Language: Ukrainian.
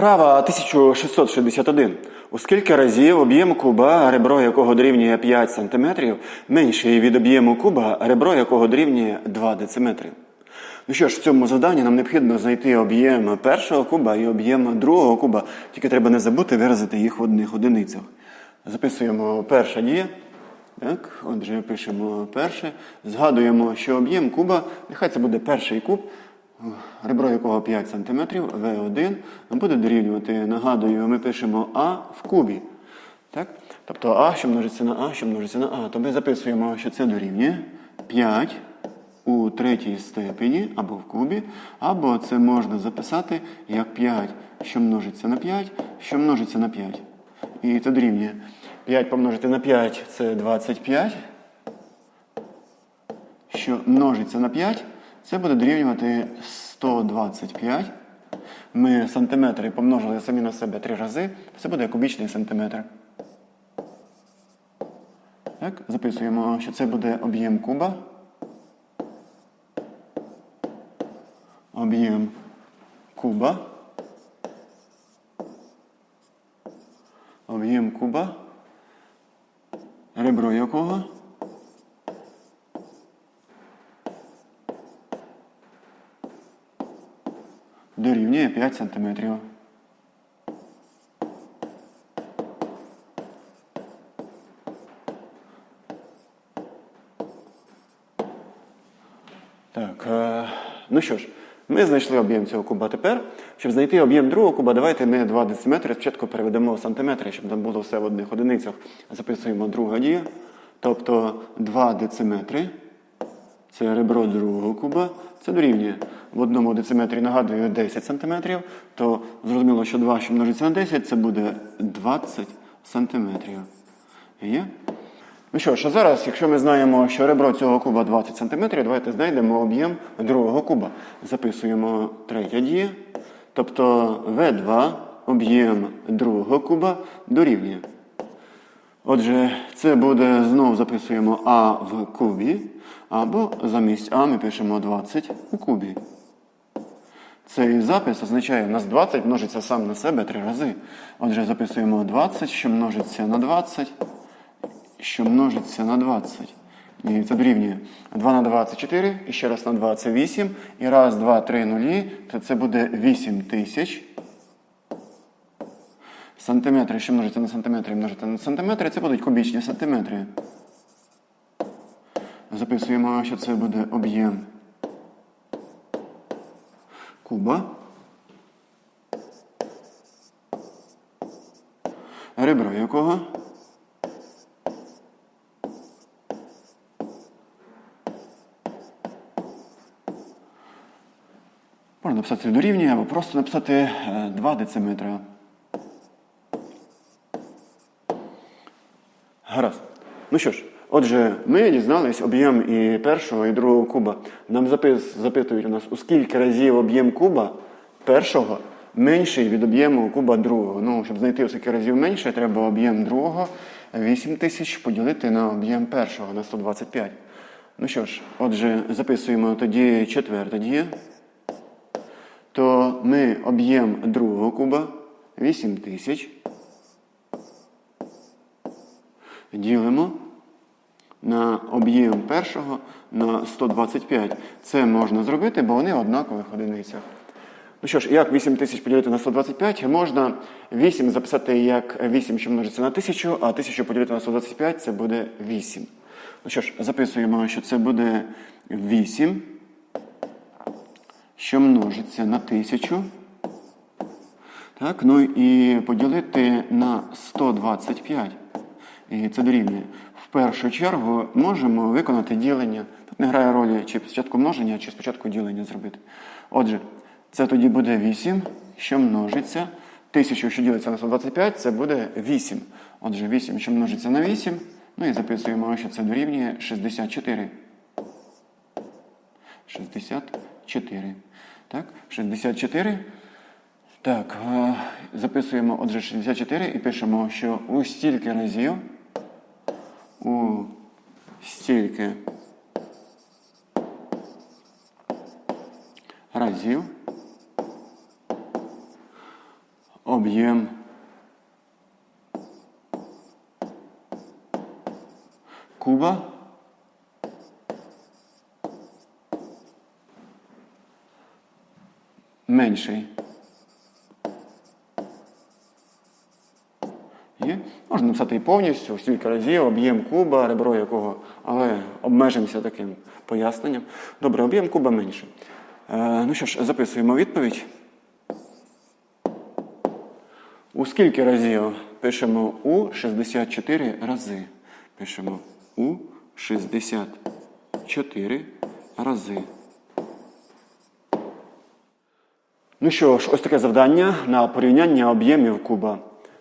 Вправа 1661. У скільки разів об'єм куба, ребро якого дорівнює 5 см, менший від об'єму куба, ребро якого дорівнює 2 дециметри. Ну що ж, в цьому завданні нам необхідно знайти об'єм першого куба і об'єм другого куба. Тільки треба не забути виразити їх в одних одиницях. Записуємо перша дія. Так, отже, пишемо перше. Згадуємо, що об'єм куба, нехай це буде перший куб, ребро якого 5 см, В1, буде дорівнювати, нагадую, ми пишемо А в кубі. Так? Тобто А, що множиться на А, що множиться на А. То ми записуємо, що це дорівнює 5 у третій степені або в кубі, або це можна записати як 5, що множиться на 5, що множиться на 5. І це дорівнює 5 помножити на 5 це 25. Що множиться на 5, це буде дорівнювати 125. Ми сантиметри помножили самі на себе три рази, це буде кубічний сантиметр. Так, записуємо, що це буде об'єм куба. Об'єм куба. Об'єм куба. Ребро якого? Дорівнює 5 сантиметрів. Так, е, ну що ж, ми знайшли об'єм цього куба тепер. Щоб знайти об'єм другого куба, давайте ми 2 дециметри спочатку переведемо в сантиметри, щоб там було все в одних одиницях. Записуємо друга дія. Тобто 2 дециметри. Це ребро другого куба. Це дорівнює. В одному дециметрі нагадую 10 сантиметрів, то зрозуміло, що 2, що множиться на 10, це буде 20 сантиметрів. Є? Ну що ж, а зараз, якщо ми знаємо, що ребро цього куба 20 см, давайте знайдемо об'єм другого куба. Записуємо третя дія. Тобто В2 об'єм другого куба дорівнює. Отже, це буде знову записуємо А в кубі, або замість А ми пишемо 20 у кубі. Цей запис означає, у нас 20 множиться сам на себе три рази. Отже, записуємо 20, що множиться на 20 що множиться на 20. І це дорівнює 2 на 2 це 4, і ще раз на 2 це 8. І раз, два, три нулі, то це буде 8 тисяч. Сантиметри, що множиться на сантиметри, множиться на сантиметри, це будуть кубічні сантиметри. Записуємо, що це буде об'єм куба. Ребро якого? Можна написати дорівнює або просто написати е, 2 дециметри. Гаразд. Ну що ж, отже, ми дізнались об'єм і першого, і другого куба. Нам запис, запитують у нас, у скільки разів об'єм куба першого менший від об'єму куба другого. Ну, щоб знайти у скільки разів менше, треба об'єм другого 8 тисяч поділити на об'єм першого на 125. Ну що ж, отже, записуємо тоді четверта дія то ми об'єм другого куба 8 тисяч ділимо на об'єм першого на 125. Це можна зробити, бо вони в однакових одиницях. Ну що ж, як 8 тисяч поділити на 125? Можна 8 записати як 8, що множиться на 1000, а 1000 поділити на 125 це буде 8. Ну що ж, записуємо, що це буде 8 що множиться на 1000. Так, ну і поділити на 125. І це дорівнює. Першу чергу можемо виконати ділення. Тут не грає ролі, чи спочатку множення, чи спочатку ділення зробити. Отже, це тоді буде 8, що множиться. 1000, що ділиться на 125, це буде 8. Отже, 8, що множиться на 8. Ну і записуємо, що це дорівнює 64. 64. Так, 64. Так, е, записуємо, отже, 64 і пишемо, що у стільки разів, у стільки разів об'єм куба менший. Є? Можна написати і повністю, скільки разів, об'єм куба, ребро якого, але обмежимося таким поясненням. Добре, об'єм куба менше. Е, ну що ж, записуємо відповідь. У скільки разів? Пишемо у 64 рази. Пишемо у 64 рази. Ну що ж, ось таке завдання на порівняння об'ємів куба.